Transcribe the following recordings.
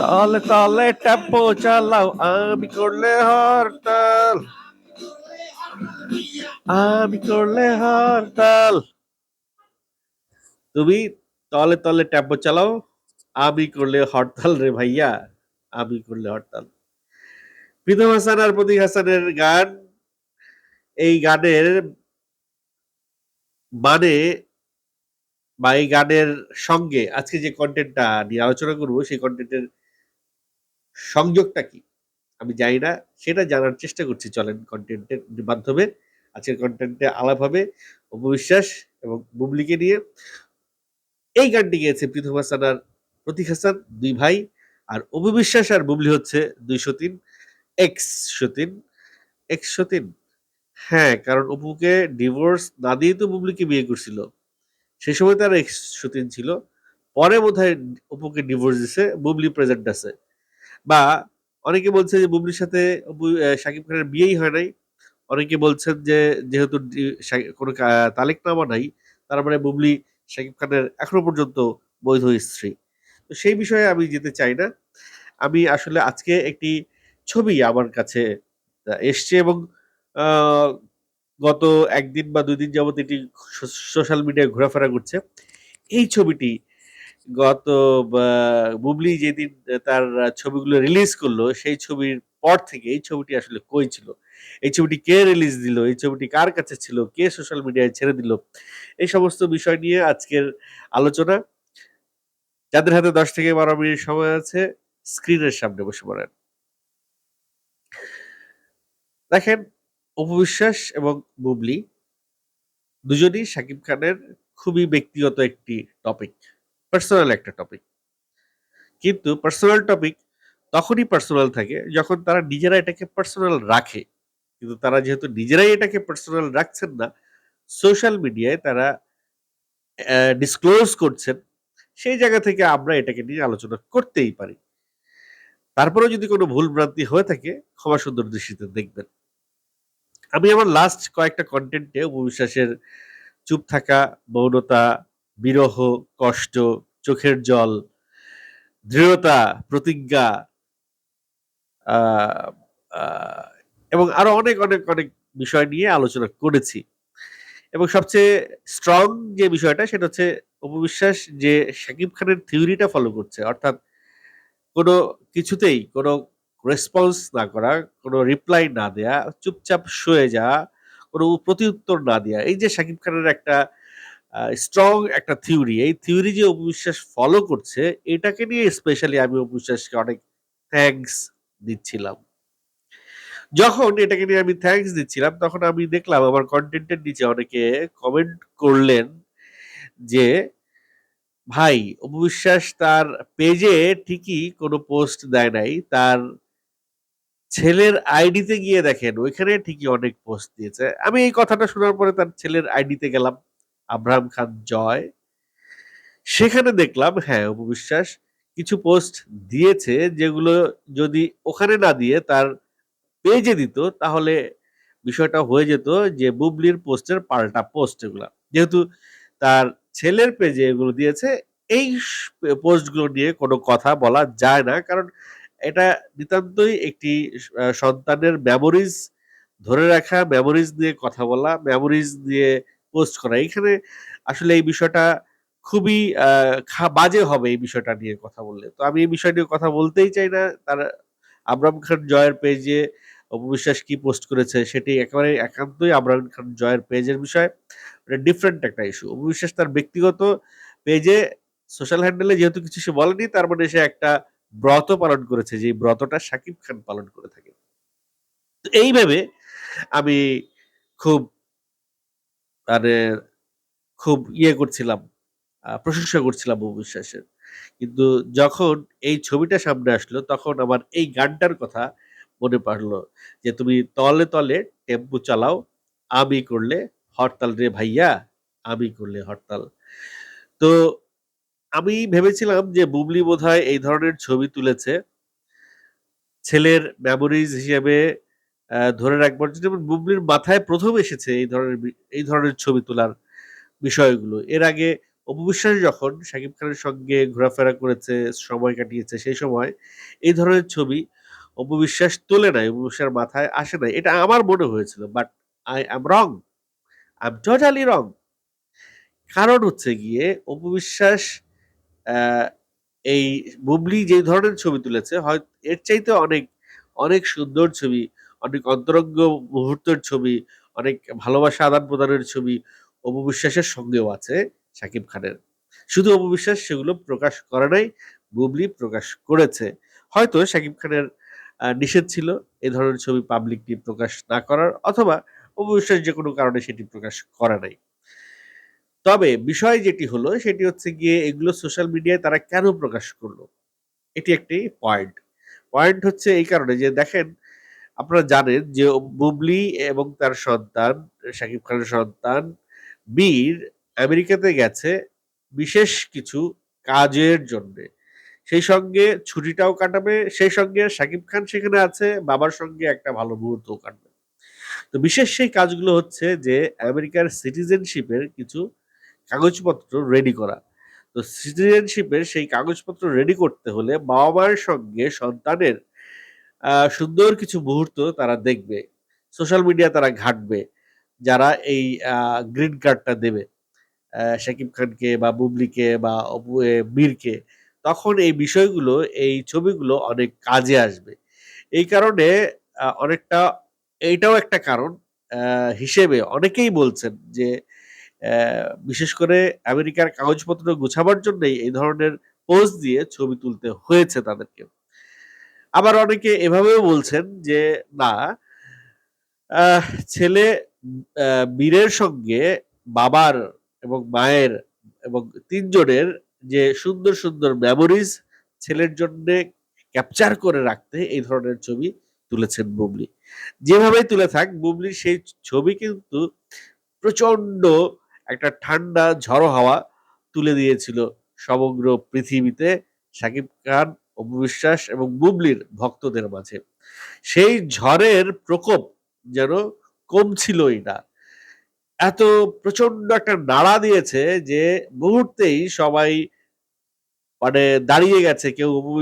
তালে তালে টেম্পো চালাও, আমি করলে হরতাল আমি করলে হরতাল তুমি তলে তলে টেম্পো চালাও, আমি করলে হরতাল রে ভাইয়া, আমি করলে হরতাল প্রীতম হাসান আর প্রতীক হাসানের গান, এই গানের মানে বা এই গানের সঙ্গে আজকে যে কন্টেন্টটা নিয়ে আলোচনা করব, সেই কন্টেন্টের সংযোগটা কি? আমি জানি না, সেটা জানার চেষ্টা করছি, চলেন কন্টেন্টের মাধ্যমে। আজকের কন্টেন্টে আলাপ হবে, অপবিশ্বাস এবং বুবলিকে নিয়ে। এই গানটি গেয়েছে পৃথম হাসান আর প্রতীক হাসান, দুই ভাই। আর অপবিশ্বাস আর বুবলি হচ্ছে দুইশো তিন এক্স সতীন এক্স সতীন। হ্যাঁ কারণ অপুকে ডিভোর্স না দিয়ে তো বুবলিকে বিয়ে করছিল। সে সময় তার সতীন ছিল। পরে বোধহয় অপুকে ডিভোর্স দিছে, বুবলি প্রেজেন্ট আছে। বা অনেকে বলছে যে বুবলির সাথে শাকিব খানের বিয়েই হয় নাই। অনেকে বলছেন যে যেহেতু কোনো তালিকনামা নাই, তার মানে বুবলি শাকিব খানের এখনও পর্যন্ত বৈধ স্ত্রী। তো সেই বিষয়ে আমি যেতে চাই না। আমি আসলে আজকে একটি ছবি আমার কাছে এসছে এবং গত একদিন বা দুই দিন যাবত এটি সোশ্যাল মিডিয়ায় ঘোরাফেরা করছে। এই ছবিটি গত বুবলি যেদিন তার ছবিগুলো রিলিজ করল, সেই ছবির পর থেকে এই ছবিটি আসলে কই ছিল? এই ছবিটি কে রিলিজ দিল? এই ছবিটি কার কাছে ছিল? কে সোশ্যাল মিডিয়ায় ছেড়ে দিল? এই সমস্ত বিষয় নিয়ে আজকের আলোচনা। যাদের হাতে দশ থেকে বারো মিনিট সময় আছে স্ক্রিনের সামনে বসে পড়েন। দেখেন অপবিশ্বাস এবং বুবলি দুজনই শাকিব খানের খুবই ব্যক্তিগত একটি টপিক পার্সোনাল একটা টপিক কিন্তু পার্সোনাল টপিক তখনই পার্সোনাল থাকে যখন তারা নিজেরা এটাকে পার্সোনাল রাখে। কিন্তু তারা যেহেতু নিজেরাই এটাকে পার্সোনাল রাখছেন না সোশ্যাল মিডিয়ায় তারা ডিসক্লোজ করছেন, সেই জায়গা থেকে আমরা এটাকে নিয়ে আলোচনা করতেই পারি। তারপরেও যদি কোনো ভুল ভ্রান্তি হয়ে থাকে, ক্ষমা সুন্দর দৃষ্টিতে দেখবেন। আমি আমার লাস্ট কয়েকটা কন্টেন্টে উপবিশ্বাসের চুপ থাকা, মৌনতা, বিরহ, কষ্ট, চোখের জল, দৃঢ়তা, প্রতিজ্ঞা এবং আরও অনেক অনেক অনেক বিষয় নিয়ে আলোচনা করেছি। এবং সবচেয়ে স্ট্রং যে বিষয়টা সেটা হচ্ছে অপবিশ্বাস যে শাকিব খানের থিওরিটা ফলো করছে। অর্থাৎ কোনো কিছুতেই, কোনো রেসপন্স না করা, কোনো রিপ্লাই না দেয়া, চুপচাপ শুয়ে যাওয়া, কোনো প্রতিউত্তর না দেয়া, এই যে শাকিব খানের একটা স্ট্রং একটা থিওরি এই থিওরি যে অপবিশ্বাস ফলো করছে, এটাকে নিয়ে স্পেশালি আমি অপবিশ্বাসকে অনেক থ্যাঙ্কস দিচ্ছিলাম। যখন এটাকে নিয়ে আমি থ্যাঙ্কস দিচ্ছিলাম, তখন আমি দেখলাম আমার কন্টেন্টের নিচে অনেকে কমেন্ট করলেন যে, ভাই, অপবিশ্বাস তার পেজে ঠিকই কোনো পোস্ট দেয় নাই, তার ছেলের আইডিতে গিয়ে দেখেন, ওইখানে ঠিকই অনেক পোস্ট দিয়েছে। আমি এই কথাটা শোনার পরে তার ছেলের আইডিতে গেলাম আব্রাহাম খান জয়। সেখানে দেখলাম হ্যাঁ অপবিশ্বাস কিছু পোস্ট দিয়েছে যেগুলো যদি ওখানে না দিয়ে তার পেজে দিত, তাহলে বিষয়টা হয়ে যেত যে বুবলির পোস্টের পাল্টা পোস্ট এগুলো। যেহেতু তার ছেলের পেজে এগুলো দিয়েছে, এই পোস্টগুলো নিয়ে কোনো কথা বলা যায় না, কারণ এটা নিতান্তই একটি সন্তানের মেমোরিজ ধরে রাখা মেমোরিজ নিয়ে কথা বলা মেমোরিজ দিয়ে পোস্ট করা। এখানে আসলে এই বিষয়টা খুবই বাজে হবে এই বিষয়টা নিয়ে কথা বললে। তো আমি এই বিষয় নিয়ে কথা বলতেই চাই না। তার আবরাম খান জয়ের পেজে অপবিশ্বাস কি পোস্ট করেছে সেটি একেবারে একান্তই আবরাম খান জয়ের পেজের বিষয়। এটা ডিফারেন্ট একটা ইস্যু অপবিশ্বাস তার ব্যক্তিগত পেজে সোশ্যাল হ্যান্ডেলে যেহেতু কিছু সে বলেনি, তার মানে সে একটা ব্রত পালন করেছে যে ব্রতটা শাকিব খান পালন করে থাকে এইভাবে আমি খুব মানে খুব ইয়ে করছিলাম প্রশংসা করছিলাম অপবিশ্বাসের কিন্তু যখন এই ছবিটা সামনে আসলো, তখন আমার এই গানটার কথা মনে পড়ল যে, তুমি তলে তলে টেম্পু চালাও, আমি করলে হরতাল রে ভাইয়া, আমি করলে হরতাল। তো আমি ভেবেছিলাম যে বুবলি বোধহয় এই ধরনের ছবি তুলেছে ছেলের মেমোরিজ হিসেবে ধরে রাখবার জন্য বুবলির মাথায় প্রথম এসেছে এই ধরনের এই ধরনের ছবি তোলার বিষয়গুলো এর আগে অপবিশ্বাস যখন শাকিব খানের সঙ্গে ঘোরাফেরা করেছে, সময় কাটিয়েছে সেই সময় এই ধরনের ছবি অপবিশ্বাস তোলে নাই, অপু বিশ্বাসের মাথায় আসে নাই। এটা আমার মনে হয়েছিল। But I am wrong. I am totally wrong. কারণ হচ্ছে গিয়ে অপু বিশ্বাস অ্যা এই বুবলি যে ধরনের ছবি তুলেছে হয় এর চাইতে অনেক, অনেক সুন্দর ছবি, অনেক অন্তরঙ্গ মুহূর্তের ছবি, অনেক ভালোবাসা আদান-প্রদানের ছবি অপবিশ্বাসের সঙ্গেও আছে শাকিব খানের। শুধু অপবিশ্বাস সেগুলো প্রকাশ করে নাই, বুবলি প্রকাশ করেছে। হয়তো শাকিব খানের নিষেধ ছিল এ ধরনের ছবি পাবলিকলি প্রকাশ না করার অথবা অপবিশ্বাস যে কোনো কারণে সেটি প্রকাশ করে নাই। তবে বিষয় যেটি হলো সেটি হচ্ছে গিয়ে এগুলো সোশ্যাল মিডিয়ায় তারা কেন প্রকাশ করল? এটি একটি পয়েন্ট। পয়েন্ট হচ্ছে এই কারণে যে দেখেন আপনারা জানেন যে বুবলি এবং তার সন্তান শাকিব খানের সন্তান বীর আমেরিকাতে গেছে বিশেষ কিছু কাজের জন্যে। সেই সঙ্গে ছুটিটাও কাটাবে, সেই সঙ্গে শাকিব খান সেখানে আছে, বাবার সঙ্গে একটা ভালো মুহূর্তও কাটবে। তো বিশেষ সেই কাজগুলো হচ্ছে যে আমেরিকার সিটিজেনশিপের কিছু কাগজপত্র রেডি করা। তো সিটিজেনশিপের সেই কাগজপত্র রেডি করতে হলে বাবা-মায়ের সঙ্গে সন্তানের সুন্দর কিছু মুহূর্ত তারা দেখবে। সোশ্যাল মিডিয়া তারা ঘাঁটবে। যারা এই গ্রিন কার্ডটা দেবে। শাকিব খানকে বা বুবলিকে বা বীরকে। তখন এই বিষয়গুলো, এই ছবিগুলো অনেক কাজে আসবে। এই কারণে অনেকটা এইটাও একটা কারণ হিসেবে অনেকেই বলছেন যে বিশেষ করে আমেরিকার কাগজপত্র গুছাবার জন্যই এই ধরনের পোজ দিয়ে ছবি তুলতে হয়েছে তাদেরকে। আবার অনেকে এভাবেও বলছেন যে না ছেলে বীরের সঙ্গে বাবার এবং মায়ের এবং তিনজনের যে সুন্দর, সুন্দর মেমোরিজ ছেলের জন্যে ক্যাপচার করে রাখতে এই ধরনের ছবি তুলেছেন বুবলি। যেভাবেই তুলে থাক বুবলির সেই ছবি কিন্তু প্রচণ্ড একটা ঠান্ডা ঝড়ো হাওয়া তুলে দিয়েছিল সমগ্র পৃথিবীতে শাকিব খান, অপু এবং বুবলির ভক্তদের মাঝে। সেই ঝড়ের প্রকোপ যেন কমছিলই না। এত প্রচণ্ড একটা নাড়া দিয়েছে যে মুহূর্তেই সবাই মানে দাঁড়িয়ে গেছে। কেউ অপু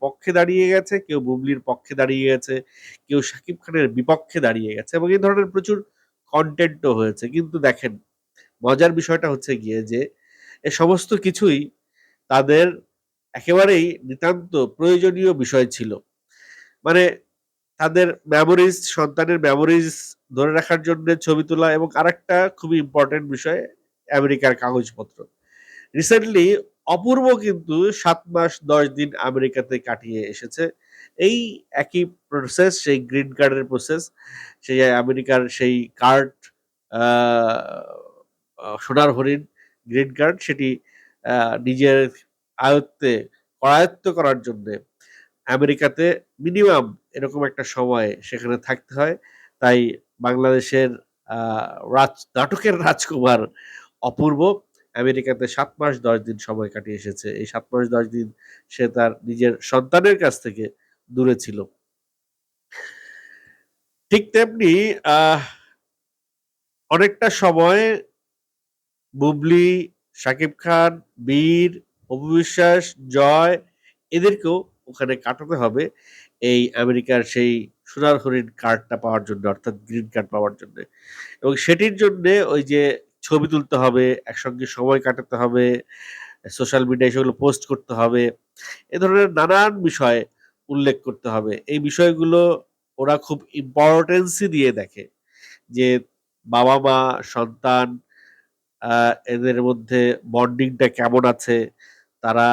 পক্ষে দাঁড়িয়ে গেছে, কেউ বুবলির পক্ষে দাঁড়িয়ে গেছে, কেউ শাকিব খানের বিপক্ষে দাঁড়িয়ে গেছে এবং এই ধরনের প্রচুর কন্টেন্টও হয়েছে। কিন্তু দেখেন মজার বিষয়টা হচ্ছে গিয়ে যে, এ সমস্ত কিছুই তাদের একেবারেই নিতান্ত প্রয়োজনীয় বিষয় ছিল। মানে তাদের মেমোরিজ সন্তানের মেমোরিজ ধরে রাখার জন্যে ছবি তোলা এবং আরেকটা খুবই ইম্পর্টেন্ট বিষয়, আমেরিকার কাগজপত্র। রিসেন্টলি অপূর্ব কিন্তু সাত মাস ১০ দিন আমেরিকাতে কাটিয়ে এসেছে। এই একই প্রসেস সেই গ্রিন কার্ডের প্রসেস। সেই আমেরিকার সেই কার্ড সোনার হরিণ, গ্রিন কার্ড সেটি নিজের আয়ত্তে, করায়ত্ত করার জন্যে আমেরিকাতে মিনিমাম এরকম একটা সময় সেখানে থাকতে হয়। তাই বাংলাদেশের রাজ, নাটকের রাজকুমার অপূর্ব আমেরিকাতে সাত মাস ১০ দিন সময় কাটিয়ে এসেছে। এই সাত মাস ১০ দিন সে তার নিজের সন্তানের কাছ থেকে দূরে ছিল। ঠিক তেমনি অনেকটা সময় বুবলি, শাকিব খান, বীর, অপু বিশ্বাস, জয় এদেরকেও ওখানে কাটাতে হবে এই আমেরিকার সেই সোনার হরিণ কার্ডটা পাওয়ার জন্য অর্থাৎ গ্রিন কার্ড পাওয়ার জন্যে। এবং সেটির জন্যে ওই যে ছবি তুলতে হবে, একসঙ্গে সময় কাটাতে হবে, সোশ্যাল মিডিয়ায় সেগুলো পোস্ট করতে হবে। এ ধরনের নানান বিষয় উল্লেখ করতে হবে। এই বিষয়গুলো ওরা খুব ইম্পোর্টেন্সই দিয়ে দেখে। যে বাবা-মা, সন্তান আ এদের মধ্যে বন্ডিংটা কেমন আছে? তারা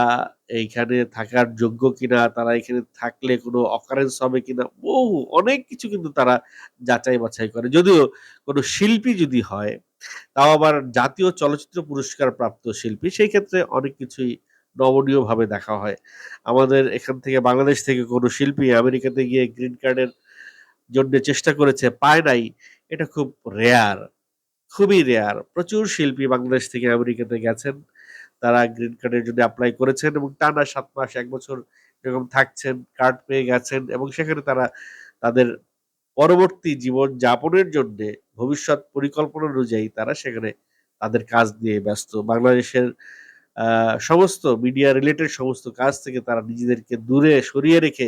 এইখানে থাকার যোগ্য কিনা? তারা এখানে থাকলে কোনো অকারেন্স হবে কিনা? বহু অনেক কিছু কিন্তু তারা যাচাই-বাছাই করে। যদিও কোনো শিল্পী যদি হয়, তাও আবার জাতীয় চলচ্চিত্র পুরস্কার প্রাপ্ত শিল্পী, সেই ক্ষেত্রে অনেক কিছুই নমনীয়ভাবে দেখা হয়। আমাদের এখান থেকে বাংলাদেশ থেকে কোনো শিল্পী আমেরিকাতে গিয়ে গ্রিন কার্ডের জন্যে চেষ্টা করেছে, পায় নাই। এটা খুব রেয়ার, খুবই রেয়ার। প্রচুর শিল্পী বাংলাদেশ থেকে আমেরিকাতে গেছেন। তারা গ্রিন কার্ডের জন্য এপ্লাই করেছেন এবং টানা সাত মাস এক বছর এরকম থাকছেন, কার্ড পেয়ে গেছেন এবং সেখানে তারা তাদের পরবর্তী জীবন যাপনের জন্যে ভবিষ্যৎ পরিকল্পনা অনুযায়ী তারা সেখানে তাদের কাজ নিয়ে ব্যস্ত বাংলাদেশের সমস্ত মিডিয়া রিলেটেড সমস্ত কাজ থেকে তারা নিজেদেরকে দূরে সরিয়ে রেখে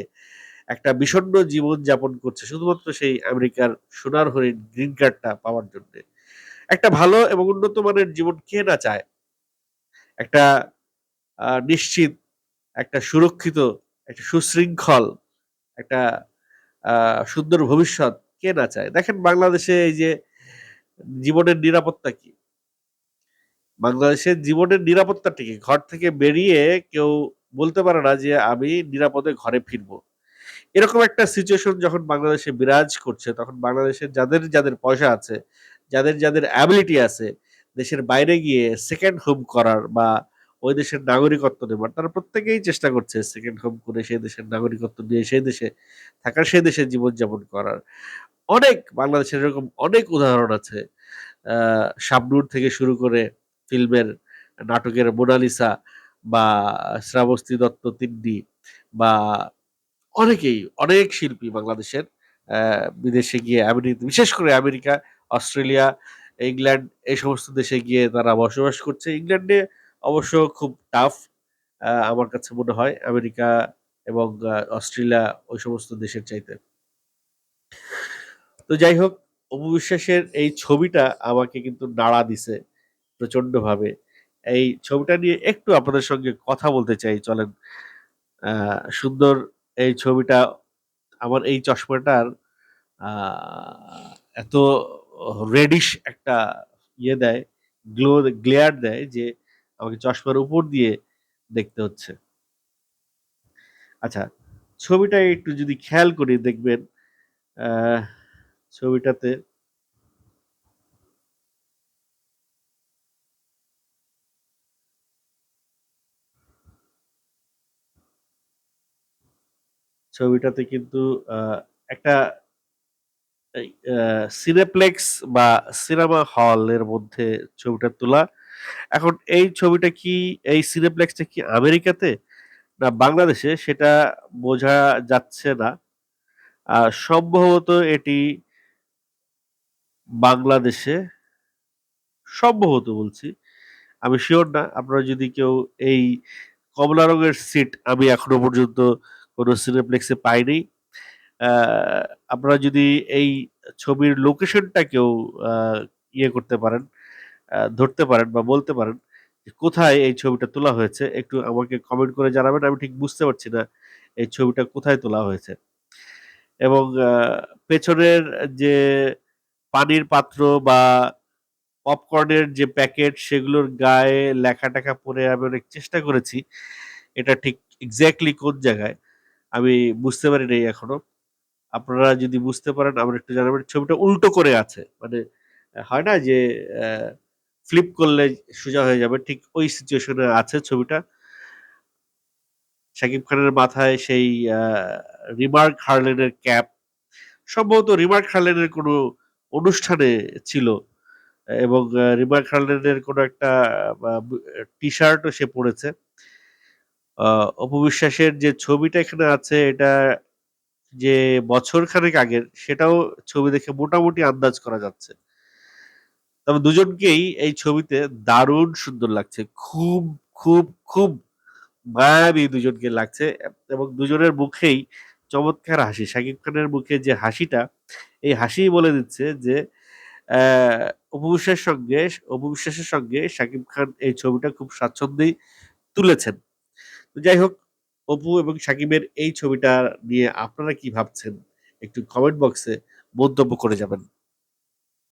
একটা বিষণ্ণ জীবন যাপন করছে শুধুমাত্র সেই আমেরিকার সোনার হরিণ গ্রিন কার্ডটা পাওয়ার জন্য একটা ভালো এবং উন্নত মানের জীবন কে না চায়? একটা নিশ্চিত, একটা সুরক্ষিত, একটা সুশৃঙ্খল, একটা সুন্দর ভবিষ্যৎ কে না চায়? দেখেন বাংলাদেশে এই যে জীবনের নিরাপত্তা কি? বাংলাদেশের জীবনের নিরাপত্তাটা কি ঘর থেকে বেরিয়ে কেউ বলতে পারে না যে আমি নিরাপদে ঘরে ফিরবো। এরকম একটা সিচুয়েশন যখন বাংলাদেশে বিরাজ করছে, তখন বাংলাদেশের যাদের যাদের পয়সা আছে যাদের যাদের অ্যাবিলিটি আছে দেশের বাইরে গিয়ে সেকেন্ড হোম করার বা ওই দেশের নাগরিকত্ব নেবার, তারা প্রত্যেকেই চেষ্টা করছে সেকেন্ড হোম করে সেই দেশের নাগরিকত্ব নিয়ে, সেই দেশে থাকার, সেই দেশে জীবনযাপন করার। অনেক বাংলাদেশের এরকম অনেক উদাহরণ আছে। শাবনুর থেকে শুরু করে ফিল্মের নাটকের মোনালিসা বা শ্রাবস্তি দত্ত তিন্ডি বা অনেকেই, অনেক শিল্পী বাংলাদেশের বিদেশে গিয়ে আমেরিকা, বিশেষ করে আমেরিকা অস্ট্রেলিয়া, ইংল্যান্ড, এই সমস্ত দেশে গিয়ে তারা বসবাস করছে। ইংল্যান্ডে অবশ্য খুব টাফ আমার কাছে মনে হয়। আমেরিকা এবং অস্ট্রেলিয়া ওই সমস্ত দেশের চাইতে। তো যাই হোক অপবিশ্বাসের এই ছবিটা আমাকে কিন্তু নাড়া দিছে প্রচন্ডভাবে এই ছবিটা নিয়ে একটু আপনাদের সঙ্গে কথা বলতে চাই, চলেন। সুন্দর এই ছবিটা, আমার এই চশমাটার এত রেডিশ একটা ইয়ে দেয় গ্লো গ্লেয়ার দেয় যে আমাকে চশমার উপর দিয়ে দেখতে হচ্ছে। আচ্ছা ছবিটা একটু যদি খেয়াল করি দেখবেন ছবিটাতে ছবিটাতে কিন্তু একটা সিনেপ্লেক্স বা সিনেমা হলের মধ্যে ছবিটা তোলা। এখন এই ছবিটা কি, এই সিনেপ্লেক্সটা কি আমেরিকাতে না বাংলাদেশে? সেটা বোঝা যাচ্ছে না। সম্ভবত এটি বাংলাদেশে। সম্ভবত বলছি। আমি শিওর না। আপনারা যদি কেউ এই কমলা রঙের সিট আমি এখনও পর্যন্ত কোনো সিনেপ্লেক্সে পাইনি। আপনারা যদি এই ছবির লোকেশনটা কেউ ইয়ে করতে পারেন ধরতে পারেন বা বলতে পারেন কোথায় এই ছবিটা তোলা হয়েছে, একটু আমাকে কমেন্ট করে জানাবেন, আমি ঠিক বুঝতে পারছি না এই ছবিটা কোথায় তোলা হয়েছে। এবং পেছনের যে পানির পাত্র বা পপকর্নের যে প্যাকেট সেগুলোর গায়ে লেখা টাকা পরে আমি অনেক চেষ্টা করেছি। এটা ঠিক এক্স্যাক্টলি কোন জায়গায় আমি বুঝতে পারি নাই এখনও। আপনারা যদি বুঝতে পারেন, আমার একটু জানাবেন ছবিটা উল্টো করে আছে। মানে হয় না যে ফ্লিপ করলে সোজা হয়ে যাবে, ঠিক ওই সিচুয়েশনে আছে ছবিটা। শাকিব খানের মাথায় সেই রিমার্ক হার্লেনের ক্যাপ। সম্ভবত রিমার্ক হার্লেনের কোনো অনুষ্ঠানে ছিল, এবং রিমার্ক হার্লেনের কোনো একটা টি শার্টও সে পরেছে। অপবিশ্বাসের যে ছবিটা এখানে আছে, এটা যে বছর খানেক আগের, সেটাও ছবি দেখে মোটামুটি আন্দাজ করা যাচ্ছে। তবে দুজনকেই এই ছবিতে দারুণ সুন্দর লাগছে। খুব খুব খুব মায়াবী দুজনকে লাগছে এবং দুজনের মুখেই চমৎকার হাসি। শাকিব খানের মুখে যে হাসিটা, এই হাসি বলে দিচ্ছে যে উপবিশ্বাসের সঙ্গে উপবিশ্বাসের সঙ্গে শাকিব খান এই ছবিটা খুব স্বাচ্ছন্দ্যেই তুলেছেন। যাই হোক অপু এবং সাকিবের এই ছবিটা নিয়ে আপনারা কি ভাবছেন? একটু কমেন্ট বক্সে মন্তব্য করে যাবেন।